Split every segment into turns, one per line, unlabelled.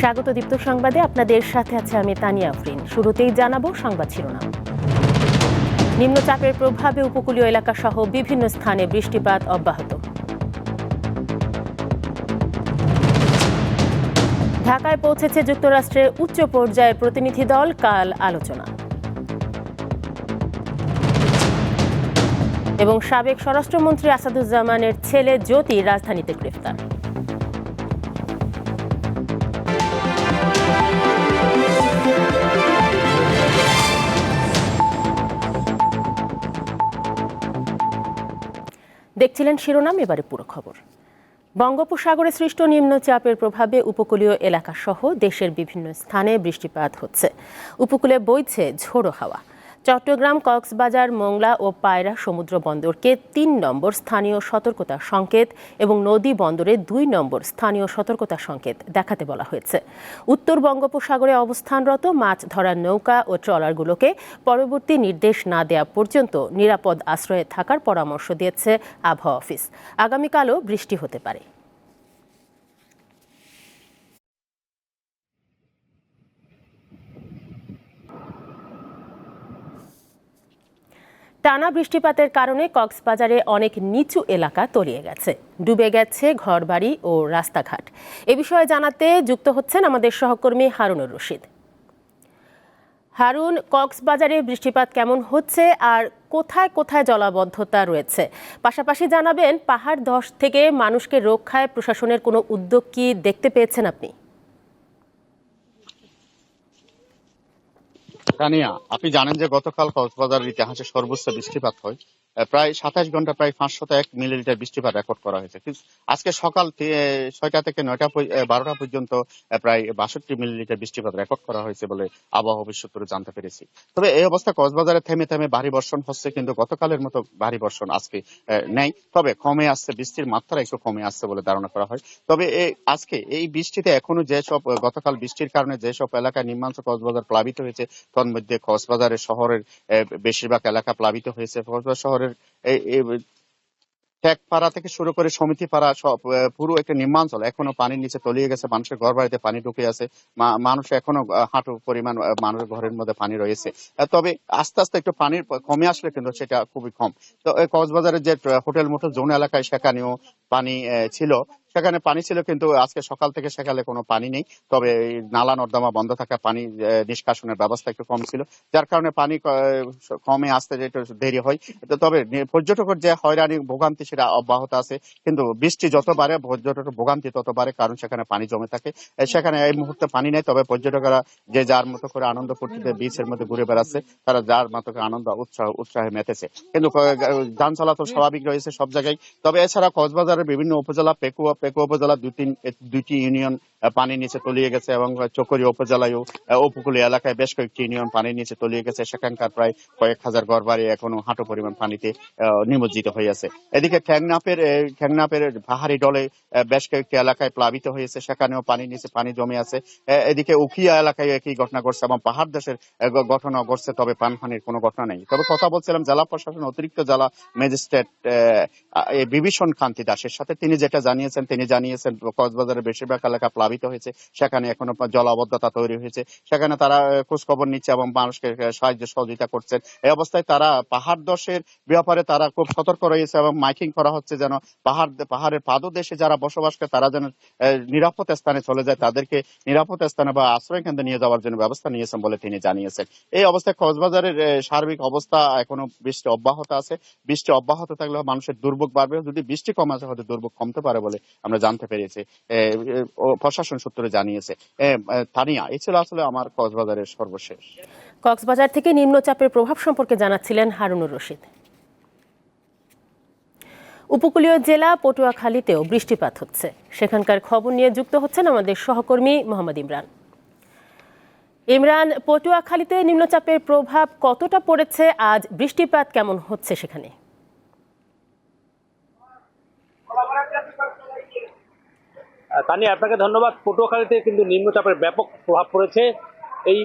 স্বাগত দীপ্ত সংবাদে। আপনাদের সাথে আছে আমি তানিয়া আফরিন। শুরুতেই জানাব সংবাদ শিরোনাম। নিম্নচাপের প্রভাবে উপকূলীয় এলাকা সহ বিভিন্ন স্থানে বৃষ্টিপাত অব্যাহত। ঢাকায় পৌঁছেছে যুক্তরাষ্ট্রের উচ্চ পর্যায়ের প্রতিনিধি দল। কাল আলোচনা। এবং সাবেক স্বরাষ্ট্রমন্ত্রী আসাদুজ্জামানের ছেলে জ্যোতি রাজধানীতে গ্রেফতার। দেখছিলেন শিরোনাম, এবারে পুরো খবর। বঙ্গোপসাগরে সৃষ্ট নিম্নচাপের প্রভাবে উপকূলীয় এলাকাসহ দেশের বিভিন্ন স্থানে বৃষ্টিপাত হচ্ছে। উপকূলে বইছে ঝোড়ো হাওয়া। চট্টগ্রাম, কক্সবাজার, মোংলা ও পায়রা সমুদ্র বন্দরকে তিন নম্বর স্থানীয় সতর্কতা সংকেত এবং নদী বন্দরে দুই নম্বর স্থানীয় সতর্কতা সংকেত দেখাতে বলা হয়েছে। উত্তর বঙ্গোপসাগরে অবস্থানরত মাছ ধরার নৌকা ও ট্রলারগুলোকে পরবর্তী নির্দেশ না দেওয়া পর্যন্ত নিরাপদ আশ্রয়ে থাকার পরামর্শ দিয়েছে আবহাওয়া অফিস। আগামীকালও বৃষ্টি হতে পারে। টানা বৃষ্টিপাতের কারণে কক্সবাজারে অনেক নিচু এলাকা তলিয়ে গেছে। ডুবে গেছে ঘরবাড়ি ও রাস্তাঘাট। এ বিষয়ে জানাতে যুক্ত হচ্ছেন আমাদের সহকর্মী হারুনুর রশিদ। হারুন, কক্সবাজারে বৃষ্টিপাত কেমন হচ্ছে আর কোথায় কোথায় জলাবদ্ধতা রয়েছে? পাশাপাশি জানাবেন, পাহাড় ধস থেকে মানুষকে রক্ষায় প্রশাসনের কোনো উদ্যোগ কি দেখতে পেয়েছেন আপনি?
তানিয়া আপনি জানেন যে গতকাল কক্সবাজারের ইতিহাসে সর্বোচ্চ বৃষ্টিপাত হয়। প্রায় সাতাশ ঘণ্টা, প্রায় পাঁচশত এক মিলিলিটার বৃষ্টিপাত রেকর্ড করা হয়েছে। আজকে সকাল ছয়টা থেকে নয়টা বারোটা পর্যন্ত প্রায় বাষট্টি মিলিলিটার বৃষ্টিপাত রেকর্ড করা হয়েছে বলে আবহাওয়া অফিস সূত্রে জানতে পেরেছি। তবে এই অবস্থা কক্সবাজারে থেমে থেমে ভারী বর্ষণ হচ্ছে, কিন্তু গতকালের মতো ভারী বর্ষণ আজকে নেই। তবে কমে আসছে, বৃষ্টির মাত্রা একটু কমে আসছে বলে ধারণা করা হয়। তবে আজকে এই বৃষ্টিতে এখনও যেসব, গতকাল বৃষ্টির কারণে যেসব এলাকায় নিম্নাংশ কক্সবাজার প্লাবিত হয়েছে তন্মধ্যে কক্সবাজারের শহরের বেশিরভাগ এলাকা প্লাবিত হয়েছে। কক্সবাজার শহরের এই- এই থেকে শুরু করে সমিতি পাড়া সব পুরো একটা নিম্নাঞ্চল এখনও পানির নিচে তলিয়ে গেছে, মানুষের ঘর বাড়িতে পানি ঢুকে আছে। মানুষ এখনও হাঁটু পরিমাণ মানুষের ঘরের মধ্যে পানি রয়েছে। তবে আস্তে আস্তে একটু পানির কমে আসলে কিন্তু সেটা খুবই কম। তো কক্সবাজারের যে হোটেল মোটেল জোন এলাকায় সেখানেও পানি ছিল। সেখানে পানি ছিল কিন্তু আজকে সকাল থেকে সেখানে কোনো পানি নেই। তবে নালা নর্দমা বন্ধ থাকা পানি নিষ্কাশনের ব্যবস্থা একটু কম ছিল। যার কারণে পানি কমে আসতে একটু দেরি হয় তবে পর্যটকের যে হয়রানি, ভোগান্তি সেটা অব্যাহত আছে। কিন্তু বৃষ্টি যত বাড়ে, পর্যটকের ভোগান্তি তত বাড়ে, কারণ সেখানে পানি জমে থাকে। সেখানে এই মুহূর্তে পানি নেই, তবে পর্যটকেরা যে যার মতো করে আনন্দ ফুর্তিতে বিচের মধ্যে ঘুরে বেড়াচ্ছে, তারা যার মতো করে আনন্দ, উৎসাহ, উৎসাহে মেতেছে। কিন্তু যান চলাচল স্বাভাবিক রয়েছে সব জায়গায়। তবে এছাড়া কক্সবাজারের বিভিন্ন উপজেলা, পেকুয়া পেকুয়া উপজেলা দুই তিন দুইটি ইউনিয়ন আহ, পানির নিচে তলিয়ে গেছে এবং চকরি উপজেলায়ও উপকূলীয় এলাকায় বেশ কয়েকটি ইউনিয়ন পানির নিচে তলিয়ে গেছে। সেখানকার প্রায় কয়েক হাজার ঘর বাড়ি এখনও হাঁটু পরিমাণ পানিতে নিমজ্জিত হয়ে আছে। এদিকে ঠ্যাংনাপের ঠ্যাংনাপের পাহাড়ি ডলে বেশ কয়েকটি এলাকায় প্লাবিত হয়েছে। সেখানেও পানির নিচে পানি জমে আছে। এদিকে উখিয়া এলাকায় একই ঘটনা ঘটছে এবং পাহাড় দেশের ঘটনা ঘটছে, তবে প্রাণহানির কোনো ঘটনা নেই। তবে কথা বলছিলাম, জেলা প্রশাসন, অতিরিক্ত জেলা ম্যাজিস্ট্রেট বিভীষণ কান্তি দাসের সাথে। তিনি যেটা জানিয়েছেন, তিনি জানিয়েছেন, কক্সবাজারের বেশিরভাগ এলাকা প্লাবিত হয়েছে। সেখানে এখনও জলাবদ্ধতা তৈরি হয়েছে। সেখানে তারা খোঁজখবর নিচ্ছে এবং মানুষকে সাহায্য সহযোগিতা করছেন। এই অবস্থায় তারা পাহাড় দশের ব্যাপারে তারা খুব সতর্ক রয়েছে এবং মাইকিং করা হচ্ছে যেন পাহাড় পাহাড়ের পাদদেশে যারা বসবাস করে তারা যেন নিরাপদ স্থানে চলে যায়। তাদেরকে নিরাপদ স্থানে বা আশ্রয় কেন্দ্রে নিয়ে যাওয়ার জন্য ব্যবস্থা নিয়েছেন বলে তিনি জানিয়েছেন। এই অবস্থায় কক্সবাজারের সার্বিক অবস্থা এখনও বৃষ্টি অব্যাহত আছে। বৃষ্টি অব্যাহত থাকলে মানুষের দুর্ভোগ বাড়বে যদি বৃষ্টি কম আছে হয়তো দুর্ভোগ কমতে পারে বলে আমরা জানতে পেরেছি। প্রশাসন সূত্রে জানিয়েছে। এ, এ, ছিল আসলে আমার কক্সবাজারের সর্বশেষ।
কক্সবাজার থেকে নিম্নচাপের প্রভাব সম্পর্কে জানাচ্ছিলেন হারুনুর রশিদ। উপকূলীয় জেলা পটুয়াখালীতেও বৃষ্টিপাত হচ্ছে। সেখানকার খবর নিয়ে যুক্ত হচ্ছেন আমাদের সহকর্মী মোহাম্মদ ইমরান। ইমরান পটুয়াখালীতে নিম্নচাপের প্রভাব কতটা পড়েছে? আজ বৃষ্টিপাত কেমন হচ্ছে সেখানে?
তানিয়া আপনাকে ধন্যবাদ। পটুয়াখালীতে কিন্তু নিম্নচাপের ব্যাপক প্রভাব পড়েছে। এই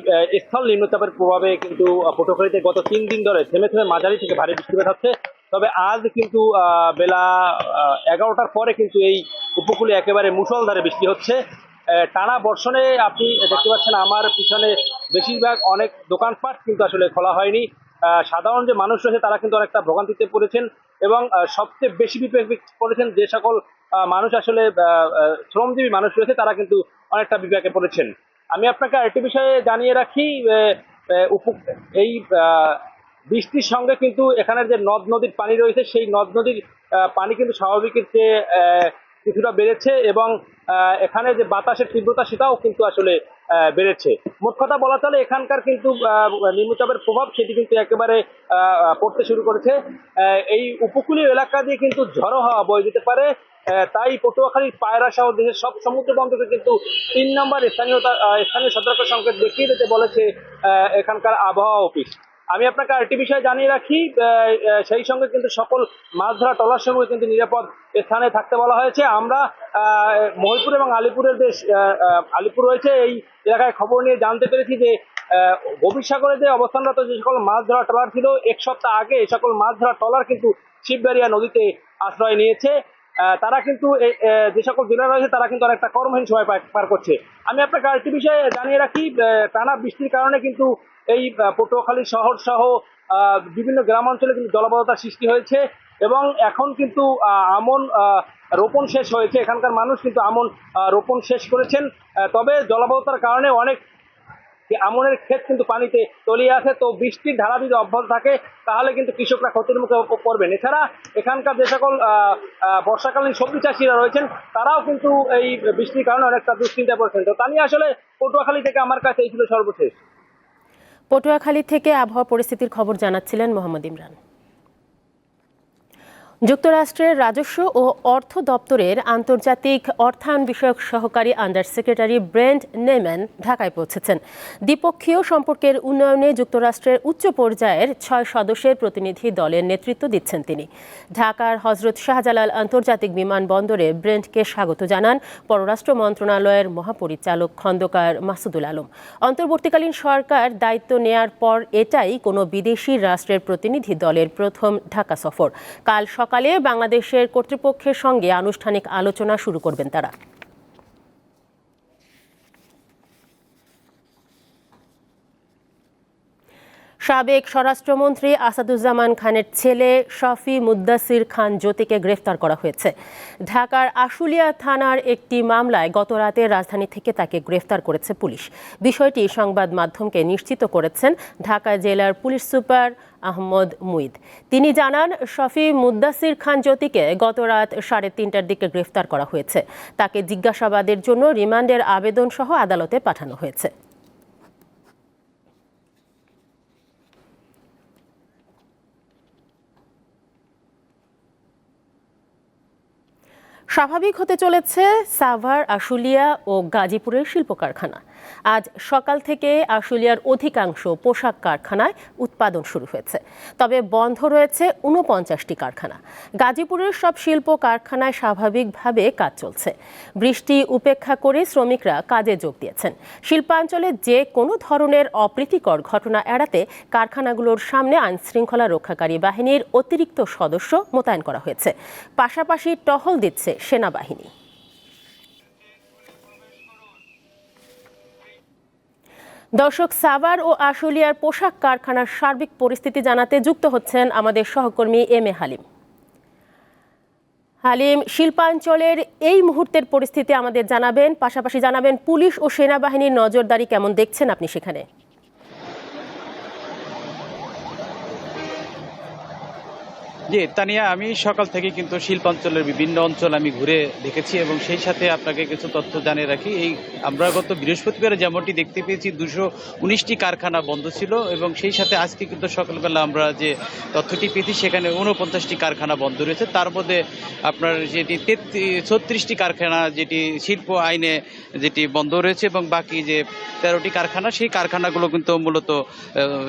স্থল নিম্নচাপের প্রভাবে কিন্তু পটুয়াখালীতে গত তিন দিন ধরে থেমে থেমে মাঝারি থেকে ভারী বৃষ্টিপাত হচ্ছে। তবে আজ কিন্তু বেলা এগারোটার পরে কিন্তু এই উপকূলে একেবারে মুষলধারে বৃষ্টি হচ্ছে। টানা বর্ষণে আপনি দেখতে পাচ্ছেন আমার পিছনে বেশিরভাগ অনেক দোকানপাট কিন্তু আসলে খোলা হয়নি। সাধারণ যে মানুষ রয়েছে তারা কিন্তু অনেকটা ভোগান্তিতে পড়েছেন এবং সবচেয়ে বেশি বিপাকে পড়েছেন যে সকল মানুষ আসলে শ্রমজীবী মানুষ রয়েছে, তারা কিন্তু অনেকটা বিপাকে পড়েছেন। আমি আপনাকে আরেকটি বিষয়ে জানিয়ে রাখি এই বৃষ্টির সঙ্গে কিন্তু এখানের যে নদ নদীর পানি রয়েছে, সেই নদ নদীর পানি কিন্তু স্বাভাবিকের চেয়ে কিছুটা বেড়েছে এবং এখানে যে বাতাসের তীব্রতা, সেটাও কিন্তু আসলে বেড়েছে। মোট কথা বলা চলে, এখানকার কিন্তু নিম্নচাপের প্রভাব সেটি কিন্তু একেবারে পড়তে শুরু করেছে। এই উপকূলীয় এলাকা দিয়ে কিন্তু ঝড়ো হওয়া বয়ে যেতে পারে। তাই পটুয়াখালীর পায়রা সহ দেশের সব সমুদ্র বন্দরকে কিন্তু তিন নম্বর স্থানীয় স্থানীয় সতর্ক সংকেত দেখিয়ে দিতে বলেছে এখানকার আবহাওয়া অফিস। আমি আপনাকে আরেকটি বিষয় জানিয়ে রাখি সেই সঙ্গে কিন্তু সকল মাছ ধরা টলার সঙ্গে কিন্তু নিরাপদ স্থানে থাকতে বলা হয়েছে। আমরা মহিপুর এবং আলিপুরের আহ, আলিপুর রয়েছে এই এলাকায় খবর নিয়ে জানতে পেরেছি যে গভীর সাগরে যে অবস্থানরত যে সকল মাছ ধরা ট্রলার ছিল এক সপ্তাহ আগে এই সকল মাছ ধরা ট্রলার কিন্তু শিববাড়িয়া নদীতে আশ্রয় নিয়েছে। তারা কিন্তু যে সকল জেলা রয়েছে তারা কিন্তু অনেকটা কর্মহীন সময় পার করছে। আমি আপনাকে আরেকটি বিষয়ে জানিয়ে রাখি টানা বৃষ্টির কারণে কিন্তু এই পটুয়াখালী শহর সহ বিভিন্ন গ্রাম অঞ্চলে কিন্তু জলবদ্ধতার সৃষ্টি হয়েছে এবং এখন কিন্তু আমন রোপণ শেষ হয়েছে। এখানকার মানুষ কিন্তু আমন রোপণ শেষ করেছেন। তবে জলবদ্ধতার কারণে অনেক আমনের ক্ষেত কিন্তু পানিতে তলিয়ে আছে। তো বৃষ্টির ধারা যদি অব্যাহত থাকে, তাহলে কিন্তু কৃষকরা ক্ষতির মুখে পড়বেন। এছাড়া এখানকার যে সকল বর্ষাকালীন সবজি চাষিরা রয়েছেন, তারাও কিন্তু এই বৃষ্টির কারণে অনেকটা দুশ্চিন্তায় পড়ছেন। তো তা নিয়ে আসলে পটুয়াখালী থেকে আমার কাছে এই ছিল সর্বশেষ।
পটুয়াখালী থেকে আবহাওয়া পরিস্থিতির খবর জানাচ্ছিলেন মোহাম্মদ ইমরান। যুক্তরাষ্ট্রের রাজস্ব ও অর্থ দপ্তরের আন্তর্জাতিক অর্থায়ন বিষয়ক সহকারী আন্ডার সেক্রেটারি ব্রেন্ড নেম্যান ঢাকায় পৌঁছেছেন। দ্বিপক্ষীয় সম্পর্কের উন্নয়নে যুক্তরাষ্ট্রের উচ্চ পর্যায়ের ছয় সদস্যের প্রতিনিধি দলের নেতৃত্ব দিচ্ছেন তিনি। ঢাকার হজরত শাহজালাল আন্তর্জাতিক বিমানবন্দরে ব্রেন্ডকে স্বাগত জানান পররাষ্ট্র মন্ত্রণালয়ের মহাপরিচালক খন্দকার মাসুদুল আলম। অন্তর্বর্তীকালীন সরকার দায়িত্ব নেয়ার পর এটাই কোনো বিদেশি রাষ্ট্রের প্রতিনিধি দলের প্রথম ঢাকা সফর। কাল সকালে বাংলাদেশের কর্তৃপক্ষের সঙ্গে আনুষ্ঠানিক আলোচনা শুরু করবেন তারা। সাবেক স্বরাষ্ট্রমন্ত্রী আসাদুজ্জামান খানের ছেলে শফি মুদ্দাসির খান জ্যোতিকে গ্রেফতার করা হয়েছে। ঢাকার আশুলিয়া থানার একটি মামলায় গত রাতে রাজধানী থেকে তাকে গ্রেফতার করেছে পুলিশ। বিষয়টি সংবাদ মাধ্যমকে নিশ্চিত করেছেন ঢাকা জেলার পুলিশ সুপার আহমদ মুইদ তিনি জানান, শফি মুদ্দাসির খান জ্যোতিকে গত রাত সাড়ে তিনটার দিকে গ্রেফতার করা হয়েছে। তাকে জিজ্ঞাসাবাদের জন্য রিমান্ডের আবেদন সহ আদালতে পাঠানো হয়েছে। স্বাভাবিক হতে চলেছে সাভার, আশুলিয়া ও গাজীপুরের শিল্প কারখানা আজ সকাল থেকে আশুলিয়ার অধিকাংশ পোশাক কারখানায় উৎপাদন শুরু হয়েছে। তবে বন্ধ রয়েছে উনপঞ্চাশটি কারখানা। গাজীপুরের সব শিল্প কারখানায় স্বাভাবিকভাবে কাজ চলছে। বৃষ্টি উপেক্ষা করে শ্রমিকরা কাজে যোগ দিয়েছেন। শিল্পাঞ্চলে যে কোনো ধরনের অপ্রীতিকর ঘটনা এড়াতে কারখানাগুলোর সামনে আইনশৃঙ্খলা রক্ষাকারী বাহিনীর অতিরিক্ত সদস্য মোতায়েন করা হয়েছে। পাশাপাশি টহল দিচ্ছে সেনাবাহিনী। দর্শক, সাভার ও আশুলিয়ার পোশাক কারখানার সার্বিক পরিস্থিতি জানাতে যুক্ত হচ্ছেন আমাদের সহকর্মী এম এ হালিম। হালিম, শিল্পাঞ্চলের এই মুহূর্তের পরিস্থিতি আমাদের জানাবেন, পাশাপাশি জানাবেন পুলিশ ও সেনাবাহিনীর নজরদারি কেমন দেখছেন আপনি সেখানে?
জি, তানিয়া, আমি সকাল থেকে কিন্তু শিল্পাঞ্চলের বিভিন্ন অঞ্চল আমি ঘুরে দেখেছি এবং সেই সাথে আপনাকে কিছু তথ্য জানিয়ে রাখি। এই আমরা গত বৃহস্পতিবার যেমনটি দেখতে পেয়েছি, দুশো উনিশটি কারখানা বন্ধ ছিল এবং সেই সাথে আজকে কিন্তু সকালবেলা আমরা যে তথ্যটি পেয়েছি, সেখানে উনপঞ্চাশটি কারখানা বন্ধ রয়েছে। তার মধ্যে আপনার যেটি ছত্রিশটি কারখানা, যেটি শিল্প আইনে যেটি বন্ধ রয়েছে এবং বাকি যে তেরোটি কারখানা, সেই কারখানাগুলো কিন্তু মূলত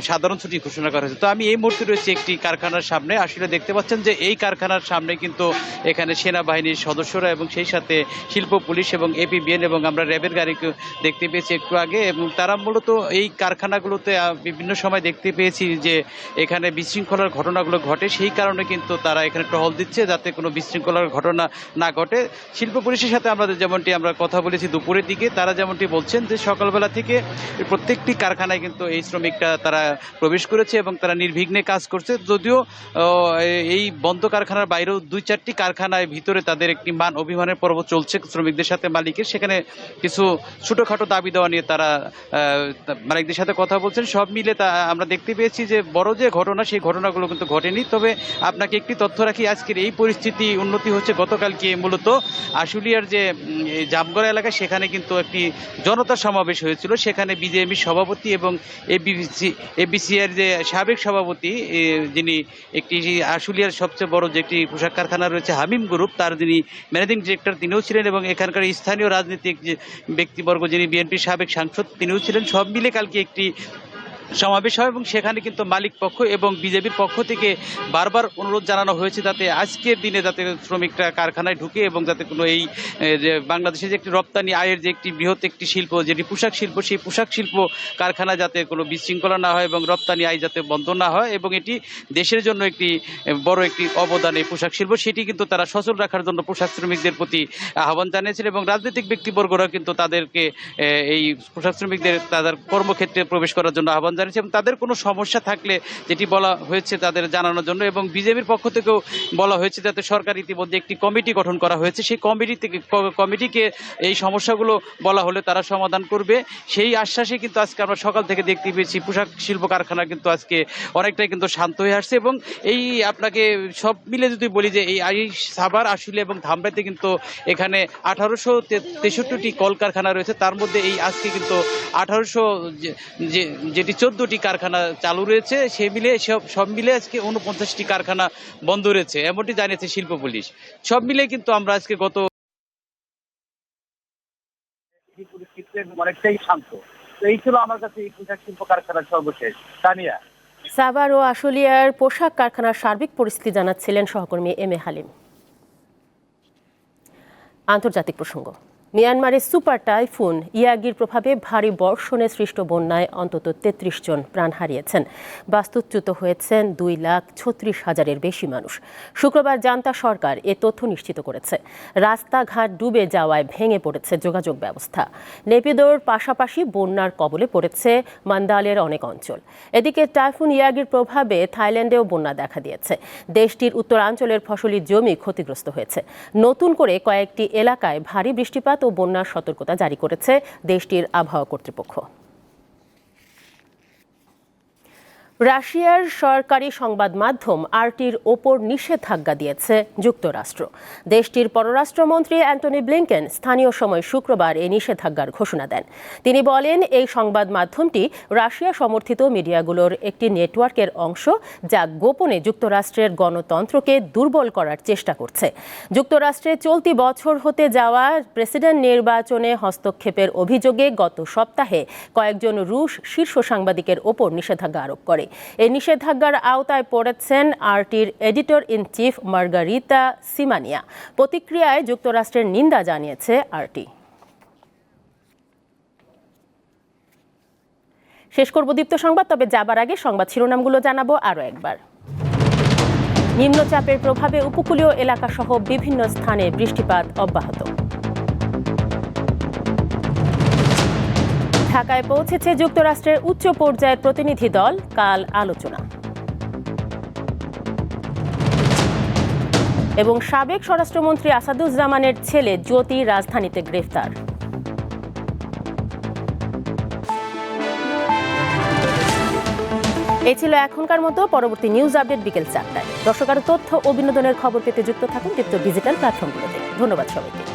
সাধারণ ছুটি ঘোষণা করা হয়েছে। তো আমি এই মুহূর্তে রয়েছে একটি কারখানার সামনে। আসলে দেখতে দেখতে পাচ্ছেন যে এই কারখানার সামনে কিন্তু এখানে সেনাবাহিনীর সদস্যরা এবং সেই সাথে শিল্প পুলিশ এবং এপিবিএন এবং আমরা র্যাবের গাড়িকে দেখতে পেয়েছি একটু আগে এবং তারা মূলত এই কারখানাগুলোতে বিভিন্ন সময় দেখতে পেয়েছি যে এখানে বিশৃঙ্খলার ঘটনাগুলো ঘটে। সেই কারণে কিন্তু তারা এখানে টহল দিচ্ছে যাতে কোনো বিশৃঙ্খলার ঘটনা না ঘটে। শিল্প পুলিশের সাথে আমাদের যেমনটি আমরা কথা বলেছি দুপুরের দিকে, তারা যেমনটি বলছেন যে সকালবেলা থেকে প্রত্যেকটি কারখানায় কিন্তু এই শ্রমিকরা তারা প্রবেশ করেছে এবং তারা নির্বিঘ্নে কাজ করছে। যদিও এই বন্ধ কারখানার বাইরেও দুই চারটি কারখানায় ভিতরে তাদের একটি মান অভিমানের পর্ব চলছে শ্রমিকদের সাথে মালিকের। সেখানে কিছু ছোটোখাটো দাবি দেওয়া নিয়ে তারা মালিকদের সাথে কথা বলছেন। সব মিলে তা, আমরা দেখতে পেয়েছি যে বড় যে ঘটনা, সেই ঘটনাগুলো কিন্তু ঘটেনি। তবে আপনাকে একটি তথ্য রাখি, আজকের এই পরিস্থিতি উন্নতি হচ্ছে গতকালকে মূলত আশুলিয়ার যে জামগড়া এলাকায়, সেখানে কিন্তু একটি জনতা সমাবেশ হয়েছিল। সেখানে বিজেপি সভাপতি এবং এবিসি এবিসিআর যে সাবেক সভাপতি যিনি একটি আশুলিয়ার সবচেয়ে বড় যে একটি পোশাক কারখানা রয়েছে হামিম গ্রুপ, তার যিনি ম্যানেজিং ডিরেক্টর, তিনিও ছিলেন এবং এখানকার স্থানীয় রাজনীতিক যে ব্যক্তিবর্গ যিনি বিএনপির সাবেক সাংসদ, তিনিও ছিলেন। সব মিলে কালকে একটি সমাবেশ হয় এবং সেখানে কিন্তু মালিক পক্ষ এবং বিজেপির পক্ষ থেকে বারবার অনুরোধ জানানো হয়েছে যাতে আজকের দিনে যাতে শ্রমিকরা কারখানায় ঢুকে এবং যাতে কোনো এই এ, যে একটি রপ্তানি আয়ের যে একটি বৃহৎ একটি শিল্প যেটি পোশাক শিল্প সেই পোশাক শিল্প কারখানা যাতে কোনো বিশৃঙ্খলা না হয় এবং রপ্তানি আয় যাতে বন্ধ না হয় এবং এটি দেশের জন্য একটি বড় একটি অবদান এই পোশাক শিল্প। সেটি কিন্তু তারা সচল রাখার জন্য পোশাক শ্রমিকদের প্রতি আহ্বান জানিয়েছেন এবং রাজনৈতিক ব্যক্তিবর্গরা কিন্তু তাদেরকে এই পোশাক শ্রমিকদের তাদের কর্মক্ষেত্রে প্রবেশ করার জন্য আহ্বান জানিয়েছে এবং তাদের কোনো সমস্যা থাকলে যেটি বলা হয়েছে তাদের জানানোর জন্য এবং বিজেপির পক্ষ থেকেও বলা হয়েছে যাতে সরকার ইতিমধ্যে একটি কমিটি গঠন করা হয়েছে। সেই কমিটি থেকে কমিটিকে এই সমস্যাগুলো বলা হলে তারা সমাধান করবে। সেই আশ্বাসে কিন্তু আজকে আমরা সকাল থেকে দেখতে পেয়েছি পোশাক শিল্প কারখানা কিন্তু আজকে অনেকটাই কিন্তু শান্ত হয়ে আসছে এবং এই আপনাকে সব মিলে যদি বলি যে এই সাভার আশুলে এবং ধামরাইতে কিন্তু এখানে আঠারোশো তেষট্টিটি কলকারখানা রয়েছে। তার মধ্যে এই আজকে কিন্তু আঠারোশো যেটি চোদ্দটি কারখানা চালু রয়েছে সে মিলে সব সব মিলে আজকে উনপঞ্চাশটি কারখানা বন্ধ রয়েছে এমনটি জানিয়েছে শিল্প পুলিশ। সব মিলে কিন্তু আমরা আজকে গত
এই পরিস্থিতিতে অনেকটাই শান্ত। তো এই ছিল আমার কাছে এই পোশাক শিল্প কারখানার সর্বশেষ। তানিয়া।
সাভার ও আশুলিয়ার পোশাক কারখানার সার্বিক পরিস্থিতি জানাচ্ছিলেন সহকর্মী এম এ হালিম। আন্তর্জাতিক প্রসঙ্গ। মিয়ানমারের সুপার টাইফুন ইয়াগির প্রভাবে ভারী বর্ষণে সৃষ্ট বন্যায় অন্তত তেত্রিশ জন প্রাণ হারিয়েছেন। বাস্তুচ্যুত হয়েছেন দুই লাখ ছত্রিশ হাজারের বেশি মানুষ। শুক্রবার জান্তা সরকার এ তথ্য নিশ্চিত করেছে। রাস্তাঘাট ডুবে যাওয়ায় ভেঙে পড়েছে যোগাযোগ ব্যবস্থা। নেপিদোর পাশাপাশি বন্যার কবলে পড়েছে মান্দালের অনেক অঞ্চল। এদিকে টাইফুন ইয়াগির প্রভাবে থাইল্যান্ডেও বন্যা দেখা দিয়েছে। দেশটির উত্তরাঞ্চলের ফসলি জমি ক্ষতিগ্রস্ত হয়েছে। নতুন করে কয়েকটি এলাকায় ভারী বৃষ্টিপাত ও বন্যার সতর্কতা জারি করেছে দেশটির আবহাওয়া কর্তৃপক্ষ। রাশিয়ার সরকারি সংবাদ মাধ্যম আরটির ওপর নিষেধাজ্ঞা দিয়েছে যুক্তরাষ্ট্র। দেশটির পররাষ্ট্রমন্ত্রী অ্যান্টনি ব্লিংকেন স্থানীয় সময় শুক্রবার এই নিষেধাজ্ঞার ঘোষণা দেন। তিনি বলেন, এই সংবাদ মাধ্যমটি রাশিয়া সমর্থিত মিডিয়াগুলোর একটি নেটওয়ার্কের অংশ যা গোপনে যুক্তরাষ্ট্রের গণতন্ত্রকে দুর্বল করার চেষ্টা করছে। যুক্তরাষ্ট্রে চলতি বছর হতে যাওয়া প্রেসিডেন্ট নির্বাচনে হস্তক্ষেপের অভিযোগে গত সপ্তাহে কয়েকজন রুশ শীর্ষ সাংবাদিকের ওপর নিষেধাজ্ঞা আরোপ করে। এই নিষেধাজ্ঞার আওতায় পড়েছেন আরটির editor in chief Margarita Simonyan. প্রতিক্রিয়ায় যুক্তরাষ্ট্রের নিন্দা জানিয়েছে আরটি। শেষ করব দীপ্ত সংবাদ, তবে যাবার আগে সংবাদ শিরোনামগুলো জানাব আরও একবার। নিম্নচাপের প্রভাবে উপকূলীয় এলাকাসহ বিভিন্ন স্থানে বৃষ্টিপাত অব্যাহত। ঢাকায় পৌঁছেছে যুক্তরাষ্ট্রের উচ্চ পর্যায়ের প্রতিনিধি দল। কাল আলোচনা। এবং সাবেক স্বরাষ্ট্রমন্ত্রী আসাদুজ্জামানের ছেলে জ্যোতি রাজধানীতে গ্রেফতার। এ ছিল এখনকার মতো। পরবর্তী নিউজ আপডেট বিকেল চারটায়। দর্শক তথ্য ও বিনোদনের খবর পেতে যুক্ত থাকুন দীপ্ত ডিজিটাল প্ল্যাটফর্মগুলোতে ধন্যবাদ সবাইকে।